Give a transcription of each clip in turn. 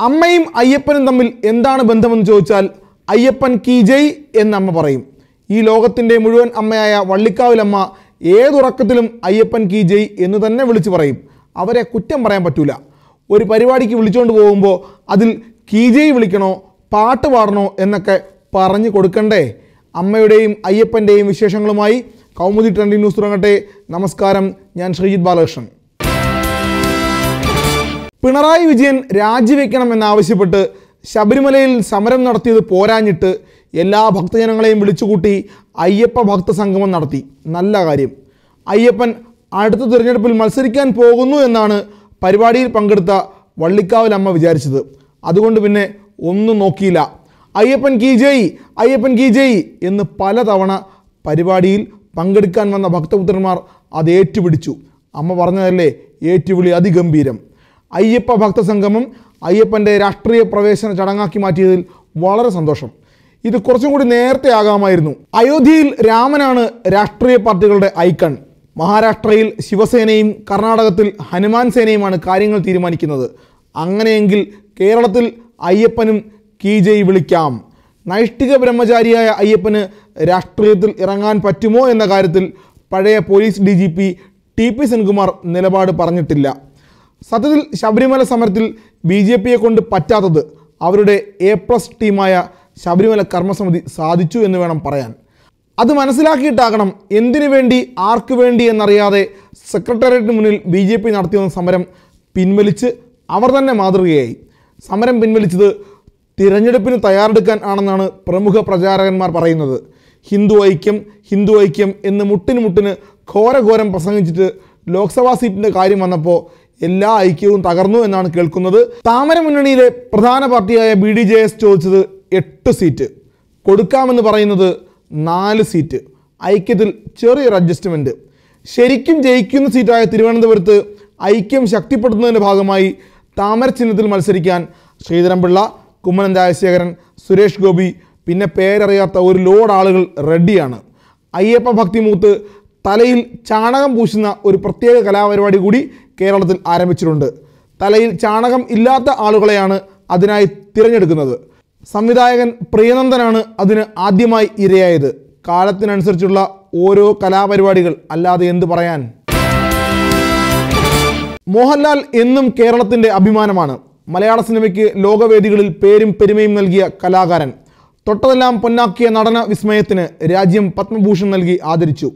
അമ്മയും അയ്യപ്പനും തമ്മിൽ എന്താണ് ബന്ധമെന്ന് ചോദിച്ചാൽ അയ്യപ്പൻ കീ ജയ് എന്ന് അമ്മ പറയും. ഈ ലോകത്തിന്റെ മുഴുവൻ അമ്മയായ വള്ളിക്കാവിലമ്മ ഏതുറക്കത്തിലും അയ്യപ്പൻ കീ ജയ് എന്ന് തന്നെ വിളിച്ചു പറയും. അവരെ കുറ്റം പറയാൻ പറ്റൂല. ഒരു പരിപാടിക്ക് വിളിച്ചുകൊണ്ട് പോകുമ്പോൾ അതിൽ കീ ജയ് വിളിക്കണോ പാട്ട് പാടണോ എന്നൊക്കെ പറഞ്ഞു കൊടുക്കണ്ടേ. അമ്മയുടെയും അയ്യപ്പന്റെയും വിശേഷങ്ങളുമായി കൗമുദി ട്രെൻഡിങ് ന്യൂസ് തുടങ്ങട്ടെ. നമസ്കാരം. ഞാൻ ശ്രീജിത് ബാലകൃഷ്ണൻ. പിണറായി വിജയൻ രാജിവെക്കണമെന്നാവശ്യപ്പെട്ട് ശബരിമലയിൽ സമരം നടത്തിയത് പോരാഞ്ഞിട്ട് എല്ലാ ഭക്തജനങ്ങളെയും വിളിച്ചുകൂട്ടി അയ്യപ്പ ഭക്ത സംഗമം നടത്തി. നല്ല കാര്യം. അയ്യപ്പൻ അടുത്ത തിരഞ്ഞെടുപ്പിൽ മത്സരിക്കാൻ പോകുന്നു എന്നാണ് പരിപാടിയിൽ പങ്കെടുത്ത വള്ളിക്കാവിലമ്മ വിചാരിച്ചത്. അതുകൊണ്ട് പിന്നെ ഒന്നും നോക്കിയില്ല. അയ്യപ്പൻ കീ ജയ് അയ്യപ്പൻ കീ ജയ് എന്ന് പലതവണ പരിപാടിയിൽ പങ്കെടുക്കാൻ വന്ന ഭക്തപുത്രന്മാർ അത് ഏറ്റുപിടിച്ചു. അമ്മ പറഞ്ഞതല്ലേ ഏറ്റുവിളി അതിഗംഭീരം. അയ്യപ്പ ഭക്തസംഗമം അയ്യപ്പന്റെ രാഷ്ട്രീയ പ്രവേശന ചടങ്ങാക്കി മാറ്റിയതിൽ വളരെ സന്തോഷം. ഇത് കുറച്ചും കൂടി നേരത്തെ ആകാമായിരുന്നു. അയോധ്യയിൽ രാമനാണ് രാഷ്ട്രീയ പാർട്ടികളുടെ ഐക്കൺ. മഹാരാഷ്ട്രയിൽ ശിവസേനയും കർണാടകത്തിൽ ഹനുമാൻ സേനയുമാണ് കാര്യങ്ങൾ തീരുമാനിക്കുന്നത്. അങ്ങനെയെങ്കിൽ കേരളത്തിൽ അയ്യപ്പനും കീജയി വിളിക്കാം. നൈഷ്ഠിക ബ്രഹ്മചാരിയായ അയ്യപ്പന് രാഷ്ട്രീയത്തിൽ ഇറങ്ങാൻ പറ്റുമോ എന്ന കാര്യത്തിൽ പഴയ police D G P T P Senkumar നിലപാട് പറഞ്ഞിട്ടില്ല. സത്യത്തിൽ ശബരിമല സമരത്തിൽ ബി ജെ പിയെ കൊണ്ട് പറ്റാത്തത് അവരുടെ എ പ്ലസ് ടീമായ ശബരിമല കർമ്മസമിതി സാധിച്ചു എന്ന് വേണം പറയാൻ. അത് മനസ്സിലാക്കിയിട്ടാകണം എന്തിനു വേണ്ടി ആർക്ക് വേണ്ടി എന്നറിയാതെ സെക്രട്ടേറിയറ്റിന് മുന്നിൽ ബി ജെ പി നടത്തിയ സമരം പിൻവലിച്ച് അവർ തന്നെ മാതൃകയായി. സമരം പിൻവലിച്ചത് തിരഞ്ഞെടുപ്പിന് തയ്യാറെടുക്കാൻ ആണെന്നാണ് പ്രമുഖ പ്രചാരകന്മാർ പറയുന്നത്. ഹിന്ദു ഐക്യം ഹിന്ദു ഐക്യം എന്ന് മുട്ടിന് മുട്ടിന് ഘോരഘോരം പ്രസംഗിച്ചിട്ട് ലോക്സഭാ സീറ്റിന്റെ കാര്യം വന്നപ്പോൾ എല്ലാ ഐക്യവും തകർന്നു എന്നാണ് കേൾക്കുന്നത്. താമര മുന്നണിയിലെ പ്രധാന പാർട്ടിയായ ബി ഡി ജെ എസ് ചോദിച്ചത് എട്ട് സീറ്റ് കൊടുക്കാമെന്ന് പറയുന്നത് നാല് സീറ്റ് ഐക്യത്തിൽ ചെറിയൊരു അഡ്ജസ്റ്റ്മെന്റ് ശരിക്കും ജയിക്കുന്ന സീറ്റായ തിരുവനന്തപുരത്ത് ഐക്യം ശക്തിപ്പെടുത്തുന്നതിന്റെ ഭാഗമായി താമര ചിഹ്നത്തിൽ മത്സരിക്കാൻ ശ്രീധരൻപിള്ള കുമ്മനം രാജശേഖരൻ സുരേഷ് ഗോപി പിന്നെ പേരറിയാത്ത ഒരു ലോഡ് ആളുകൾ റെഡിയാണ്. അയ്യപ്പ ഭക്തിമൂത്ത് തലയിൽ ചാണകം പൂശുന്ന ഒരു പ്രത്യേക കലാപരിപാടി കൂടി കേരളത്തിൽ ആരംഭിച്ചിട്ടുണ്ട്. തലയിൽ ചാണകം ഇല്ലാത്ത ആളുകളെയാണ് അതിനായി തിരഞ്ഞെടുക്കുന്നത്. സംവിധായകൻ പ്രിയനന്ദനാണ് അതിന് ആദ്യമായി ഇരയായത്. കാലത്തിനനുസരിച്ചുള്ള ഓരോ കലാപരിപാടികൾ അല്ലാതെ എന്ത് പറയാൻ? മോഹൻലാൽ എന്നും കേരളത്തിന്റെ അഭിമാനമാണ്. മലയാള സിനിമയ്ക്ക് ലോകവേദികളിൽ പേരും പെരുമയും നൽകിയ കലാകാരൻ. തൊട്ടതെല്ലാം പൊന്നാക്കിയ നടന വിസ്മയത്തിന് രാജ്യം പത്മഭൂഷൺ നൽകി ആദരിച്ചു.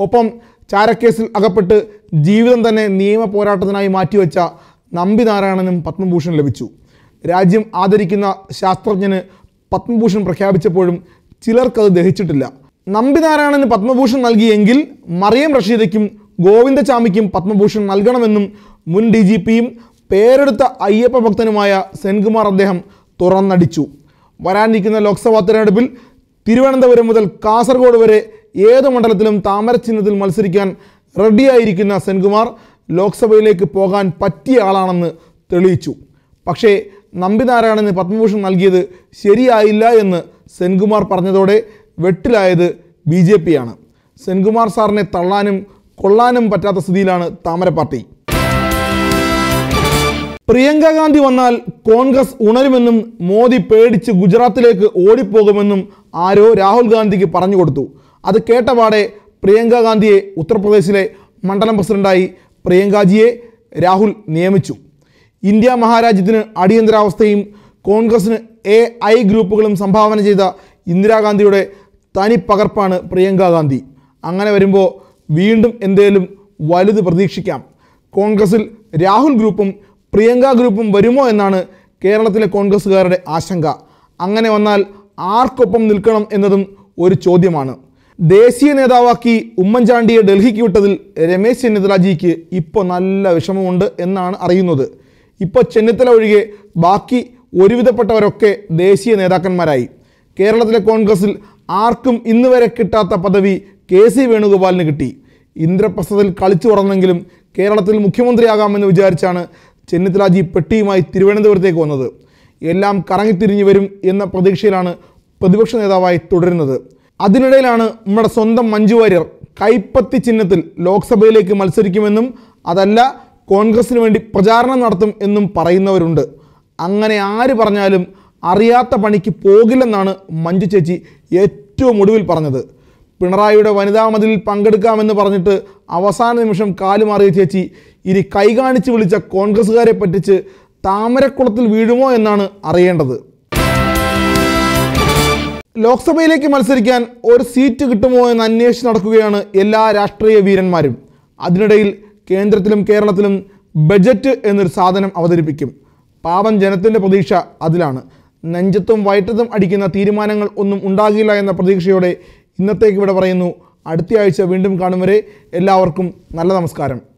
ഒപ്പം ചാരക്കേസിൽ അകപ്പെട്ട് ജീവിതം തന്നെ നിയമ പോരാട്ടത്തിനായി മാറ്റിവെച്ച നമ്പി നാരായണനും പത്മഭൂഷൺ ലഭിച്ചു. രാജ്യം ആദരിക്കുന്ന ശാസ്ത്രജ്ഞന് പത്മഭൂഷൺ പ്രഖ്യാപിച്ചപ്പോഴും ചിലർക്കത് ദഹിച്ചിട്ടില്ല. നമ്പി നാരായണന് പത്മഭൂഷൺ നൽകിയെങ്കിൽ മറിയം റഷീദയ്ക്കും ഗോവിന്ദചാമിക്കും പത്മഭൂഷൺ നൽകണമെന്നും മുൻ ഡി ജി പിയും പേരെടുത്ത അയ്യപ്പ ഭക്തനുമായ സെൻകുമാർ അദ്ദേഹം തുറന്നടിച്ചു. വരാനിരിക്കുന്ന ലോക്സഭാ തെരഞ്ഞെടുപ്പിൽ തിരുവനന്തപുരം മുതൽ കാസർഗോഡ് വരെ ഏത് മണ്ഡലത്തിലും താമര ചിഹ്നത്തിൽ മത്സരിക്കാൻ റെഡിയായിരിക്കുന്ന സെൻകുമാർ ലോക്സഭയിലേക്ക് പോകാൻ പറ്റിയ ആളാണെന്ന് തെളിയിച്ചു. പക്ഷേ നമ്പിനാരായണന് പത്മഭൂഷൺ നൽകിയത് ശരിയായില്ല എന്ന് സെൻകുമാർ പറഞ്ഞതോടെ വെട്ടിലായത് ബി ജെ പിയാണ്. സെൻകുമാർ സാറിനെ തള്ളാനും കൊള്ളാനും പറ്റാത്ത സ്ഥിതിയിലാണ് താമര പാർട്ടി. പ്രിയങ്ക ഗാന്ധി വന്നാൽ കോൺഗ്രസ് ഉണരുമെന്നും മോദി പേടിച്ച് ഗുജറാത്തിലേക്ക് ഓടിപ്പോകുമെന്നും ആരോ രാഹുൽ ഗാന്ധിക്ക് പറഞ്ഞു കൊടുത്തു. അത് കേട്ടപാടെ പ്രിയങ്ക ഗാന്ധിയെ ഉത്തർപ്രദേശിലെ മണ്ഡലം പ്രസിഡന്റായി പ്രിയങ്കാജിയെ രാഹുൽ നിയമിച്ചു. ഇന്ത്യ മഹാരാജ്യത്തിന് അടിയന്തരാവസ്ഥയും കോൺഗ്രസിന് എ ഐ ഗ്രൂപ്പുകളും സംഭാവന ചെയ്ത ഇന്ദിരാഗാന്ധിയുടെ തനി പകർപ്പാണ് പ്രിയങ്ക ഗാന്ധി. അങ്ങനെ വരുമ്പോൾ വീണ്ടും എന്തേലും വലുത് പ്രതീക്ഷിക്കാം. കോൺഗ്രസിൽ രാഹുൽ ഗ്രൂപ്പും പ്രിയങ്ക ഗ്രൂപ്പും വരുമോ എന്നാണ് കേരളത്തിലെ കോൺഗ്രസ്സുകാരുടെ ആശങ്ക. അങ്ങനെ വന്നാൽ ആർക്കൊപ്പം നിൽക്കണം എന്നതും ഒരു ചോദ്യമാണ്. ദേശീയ നേതാവാക്കി ഉമ്മൻചാണ്ടിയെ ഡൽഹിക്ക് വിട്ടതിൽ രമേശ് ചെന്നിത്തലാജിക്ക് ഇപ്പോൾ നല്ല വിഷമമുണ്ട് എന്നാണ് അറിയുന്നത്. ഇപ്പോൾ ചെന്നിത്തല ഒഴികെ ബാക്കി ഒരുവിധപ്പെട്ടവരൊക്കെ ദേശീയ നേതാക്കന്മാരായി. കേരളത്തിലെ കോൺഗ്രസിൽ ആർക്കും ഇന്ന് വരെ കിട്ടാത്ത പദവി കെ സി വേണുഗോപാലിന് കിട്ടി. ഇന്ദ്രപ്രസ്ഥത്തിൽ കളിച്ചു തുറന്നെങ്കിലും കേരളത്തിൽ മുഖ്യമന്ത്രിയാകാമെന്ന് വിചാരിച്ചാണ് ചെന്നിത്തലാജി പെട്ടിയുമായി തിരുവനന്തപുരത്തേക്ക് വന്നത്. എല്ലാം കറങ്ങിത്തിരിഞ്ഞു വരും എന്ന പ്രതീക്ഷയിലാണ് പ്രതിപക്ഷ നേതാവായി തുടരുന്നത്. അതിനിടയിലാണ് നമ്മുടെ സ്വന്തം മഞ്ജു വാര്യർ കൈപ്പത്തി ചിഹ്നത്തിൽ ലോക്സഭയിലേക്ക് മത്സരിക്കുമെന്നും അതല്ല കോൺഗ്രസിന് വേണ്ടി പ്രചാരണം നടത്തും എന്നും പറയുന്നവരുണ്ട്. അങ്ങനെ ആര് പറഞ്ഞാലും അറിയാത്ത പണിക്ക് പോകില്ലെന്നാണ് മഞ്ജു ചേച്ചി ഏറ്റവും ഒടുവിൽ പറഞ്ഞത്. പിണറായിയുടെ വനിതാ മതിലിൽ പങ്കെടുക്കാമെന്ന് പറഞ്ഞിട്ട് അവസാന നിമിഷം കാലുമാറിയ ചേച്ചി ഇനി കൈകാണിച്ച് വിളിച്ച കോൺഗ്രസ്സുകാരെ പറ്റിച്ച് താമരക്കുളത്തിൽ വീഴുമോ എന്നാണ് അറിയേണ്ടത്. ലോക്സഭയിലേക്ക് മത്സരിക്കാൻ ഒരു സീറ്റ് കിട്ടുമോ എന്ന് അന്വേഷിച്ച് നടക്കുകയാണ് എല്ലാ രാഷ്ട്രീയ വീരന്മാരും. അതിനിടയിൽ കേന്ദ്രത്തിലും കേരളത്തിലും ബജറ്റ് എന്നൊരു സാധനം അവതരിപ്പിക്കും. പാവം ജനത്തിന്റെ പ്രതീക്ഷ അതിലാണ്. നെഞ്ചത്തും വയറ്റത്തും അടിക്കുന്ന തീരുമാനങ്ങൾ ഒന്നും ഉണ്ടാകില്ല എന്ന പ്രതീക്ഷയോടെ ഇന്നത്തേക്ക് ഇവിടെ പറയുന്നു. അടുത്തയാഴ്ച വീണ്ടും കാണും വരെ എല്ലാവർക്കും നല്ല നമസ്കാരം.